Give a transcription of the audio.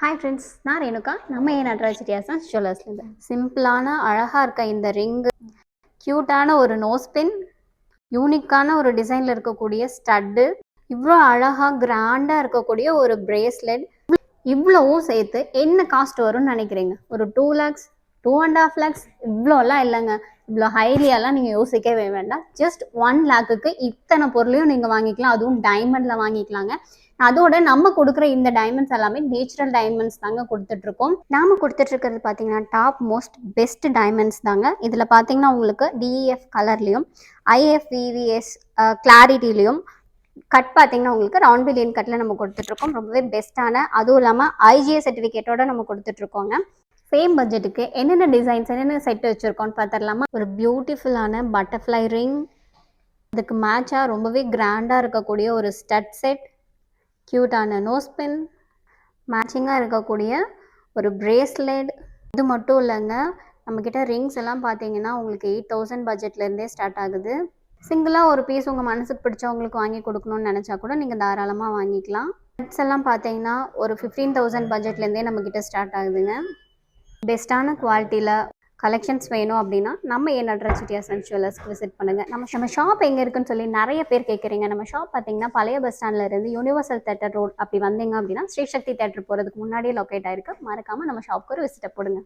Hi friends நான் ரேணுகா. நம்ம ஏன் நட்ராஜ் சிட்டியாசன் ஜுவல்லர்ஸ்லேருந்து சிம்பிளான அழகாக இருக்க இந்த ரிங்கு க்யூட்டான ஒரு நோஸ் பின் யூனிக்கான ஒரு டிசைனில் இருக்கக்கூடிய ஸ்டட்டு இவ்வளோ அழகாக கிராண்டாக இருக்கக்கூடிய ஒரு பிரேஸ்லெட் இவ்வளோவும் சேர்த்து என்ன காஸ்ட் வரும்னு நினைக்கிறீங்க? ஒரு two lakhs two and half lakhs இவ்வளோலாம் இல்லைங்க. இவ்வளோ ஹைலியாலாம் நீங்கள் யோசிக்கவே வேண்டாம். ஜஸ்ட் ஒன் லேக்குக்கு இத்தனை பொருளையும் நீங்கள் வாங்கிக்கலாம். அதுவும் டைமண்டில் வாங்கிக்கலாங்க. அதோட நம்ம கொடுக்குற இந்த டைமண்ட்ஸ் எல்லாமே நேச்சுரல் டைமண்ட்ஸ் தாங்க கொடுத்துட்ருக்கோம். நாம் கொடுத்துட்ருக்கிறது பார்த்தீங்கன்னா டாப் மோஸ்ட் பெஸ்ட் டைமண்ட்ஸ் தாங்க. இதில் பார்த்தீங்கன்னா உங்களுக்கு டிஇஎஃப் கலர்லேயும் ஐஎஃப்இவிஎஸ் கிளாரிட்டிலையும் கட் பார்த்தீங்கன்னா உங்களுக்கு ரவுண்ட் பில்லியன் கட்டில் நம்ம கொடுத்துட்ருக்கோம். ரொம்பவே பெஸ்ட்டான அதுவும் இல்லாமல் ஐஜிஏ சர்டிஃபிகேட்டோட நம்ம கொடுத்துட்ருக்கோங்க. சேம் பட்ஜெட்டுக்கு என்னென்ன டிசைன்ஸ் என்னென்ன செட் வச்சுருக்கோம்னு பார்த்துடலாமா ஒரு பியூட்டிஃபுல்லான பட்டர்ஃப்ளை ரிங் அதுக்கு மேட்சாக ரொம்பவே கிராண்டாக இருக்கக்கூடிய ஒரு ஸ்டட் செட் க்யூட்டான நோஸ் பின் மேட்சிங்காக இருக்கக்கூடிய ஒரு பிரேஸ்லெட் இது மட்டும் இல்லைங்க நம்மக்கிட்ட ரிங்ஸ் எல்லாம் பார்த்தீங்கன்னா உங்களுக்கு எயிட் தௌசண்ட் பட்ஜெட்லேருந்தே ஸ்டார்ட் ஆகுது. சிங்கிளாக ஒரு பீஸ் உங்கள் மனசுக்கு பிடிச்சவங்களுக்கு வாங்கி கொடுக்கணும்னு நினச்சா கூட நீங்கள் தாராளமாக வாங்கிக்கலாம். செட்ஸ் எல்லாம் பார்த்தீங்கன்னா ஒரு ஃபிஃப்டீன் தௌசண்ட் பட்ஜெட்லேருந்தே நம்மக்கிட்ட ஸ்டார்ட் ஆகுதுங்க. பெஸ்ட்டான குவாலிட்டியில் கலெக்ஷன்ஸ் வேணும் அப்படின்னா நம்ம ஏன் நட்ராஜ் சிட்டியா சன் ஜுவல்லர்ஸ்க்கு விசிட் பண்ணுங்கள் நம்ம நம்ம ஷாப் எங்கே இருக்குன்னு சொல்லி நிறைய பேர் கேட்குறீங்க. நம்ம ஷாப் பார்த்தீங்கன்னா பழைய பஸ் ஸ்டாண்டில் இருந்து யூனிவர்சல் தேட்டர் ரோட் அப்படி வந்தீங்க அப்படின்னா ஸ்ரீசக்தி தேட்டர் போகிறதுக்கு முன்னாடியே லொக்கேட் ஆயிருக்கு. மறக்காமல் நம்ம ஷாப்க்கு ஒரு விசிட்டை போடுங்க.